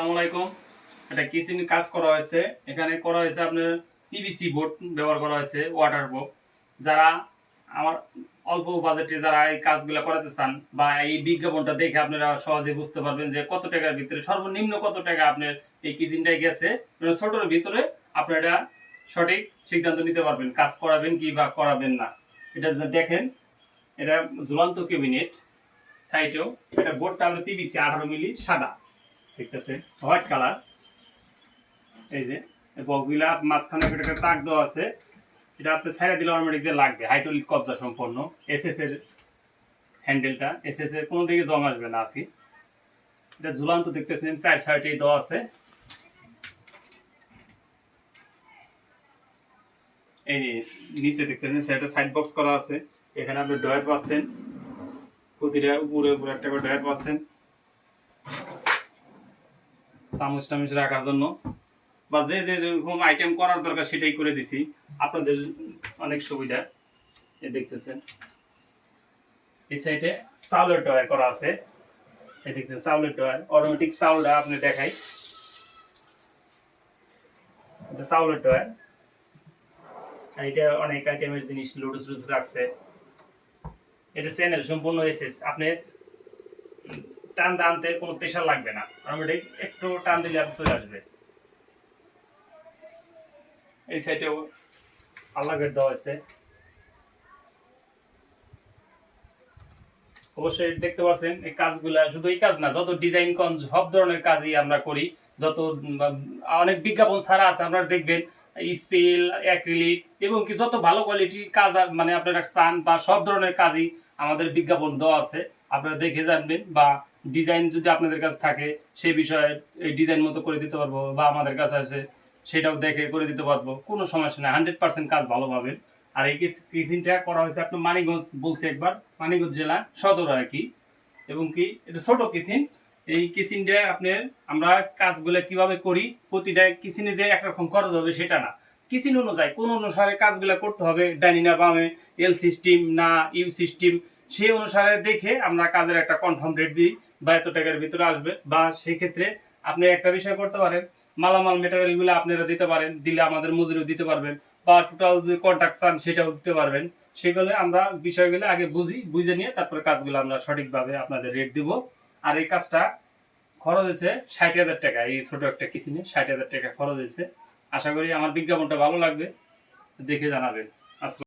আলাইকুম। এটা কিচেন কাজ করা হয়েছে। এখানে করা হয়েছে আপনার পিভিসি বোর্ড ব্যবহার করা হয়েছে ওয়াটার বোর্ড যারা আমার অল্প বাজেটে যারা এই কাজগুলো করাতে চান বা এই বিজ্ঞাপনটা দেখে আপনারা সহজে বুঝতে পারবেন যে কত টাকার ভিতরে, সর্বনিম্ন কত টাকা আপনার এই কিচেনটায় গেছে ছোটোর ভিতরে আপনারা এটা সঠিক সিদ্ধান্ত নিতে পারবেন, কাজ করাবেন কি বা করাবেন না। এটা দেখেন, এটা ঝুলন্ত ক্যাবিনেট সাইডেও এটা বোর্ডটা হলো পিভিসি আঠারো মিলি সাদা। দেখতেছেন? হোয়াইট কালার এই যে বক্সগুলা মাঝখানে একটা তাক দেওয়া আছে। এটা আপনি ছাইড়া দিলে অটোমেটিক যে লাগবে। হাইড্রোলিক কবজা সম্পন্ন। এসএস এর হ্যান্ডেলটা এসএস এর কোনো দিকে জং আসবে না কি এটা ঝুলান্ত দেখতেছেন সাইড সাইডে দেওয়া আছে। এই নিচে দেখতেছেন, সেটা সাইড বক্স করা আছে। এখানে আপনি ডয়ার পাচ্ছেন। প্রতিটা উপরে উপরে একটা করে ডয়ার পাচ্ছেন। চামচ টামচ রাখার জন্য বা যে যে যেরকম আইটেম করার দরকার সেটাই করে দিছি। আপনাদের অনেক সুবিধা। এ দেখতেছেন। এই সাইডে চাউলের টয়ার করা আছে। এই দেখতেছেন, চাউলের টয়ার অটোমেটিক চাউলটা আপনি দেখাই। এটা চাউলের টয়ার আর এটা অনেক আইটেমের জিনিস লুডুস লুডুস রাখছে। এটা চ্যানেল সম্পূর্ণ এসেস আপনি টান টানতে কোনো প্রেশার লাগবে না। অটোমেটিক একটু টান দিলে আপনি চলে আসবে। এই সাইডেও আল্লাহ গেট দেওয়া আছে। অবশ্যই দেখতে পাচ্ছেন এই কাজগুলা, শুধু এই কাজ না, যত ডিজাইন কন সব ধরনের কাজই আমরা করি। যত অনেক বিজ্ঞাপন ছাড়া আছে, আপনারা দেখবেন স্পিল অ্যাক্রিলিক এবং কি যত ভালো কোয়ালিটির কাজ মানে আপনারা চান বা সব ধরনের কাজই আমাদের বিজ্ঞাপন দেওয়া আছে। আপনারা দেখে জানবেন বা ডিজাইন যদি আপনাদের কাছে থাকে সেই বিষয়ে এই ডিজাইন মতো করে দিতে পারব বা আমাদের কাছে আছে, সেটাও দেখে করে দিতে পারব। কোনো সমস্যা নেই হান্ড্রেড পার্সেন্ট কাজ ভালো পাবেন। আর এই কিচেনটা করা হয়েছে আপনার মানিকগঞ্জ বলছে একবার, মানিকগঞ্জ জেলা সদর আর কি। এবং কি, এটা ছোট কিচেন। এই কিচেনটা আপনার আমরা কাজগুলো কীভাবে করি, প্রতিটা কিচেনে যে একরকম করা যাবে সেটা না। কিচেন অনুযায়ী, কোন অনুসারে কাজগুলো করতে হবে ডাইনিনা বামে এল সিস্টেম না ইউ সিস্টেম সেই অনুসারে দেখে আমরা কাজের একটা কনফার্ম রেট দিই। বা এত টাকার ভিতরে আসবে। বা সেই ক্ষেত্রে আপনি একটা বিষয় করতে পারেন, মালামাল মেটেরিয়ালগুলো আপনারা দিতে পারেন, দিলে আমাদের মজুরিও দিতে পারবেন, বা টোটাল যে কন্ট্রাক্ট চান সেটাও দিতে পারবেন। সেগুলো আমরা বিষয়গুলো আগে বুঝি, বুঝে নিয়ে তারপরে কাজগুলো আমরা সঠিকভাবে আপনাদের রেট দিব। আর এই কাজটা খরচ হয়েছে ষাট হাজার টাকা, এই ছোট একটা কিচেনে ষাট হাজার টাকা খরচ হয়েছে। আশা করি আমার বিজ্ঞাপনটা ভালো লাগবে, দেখে জানাবেন। আসসালাম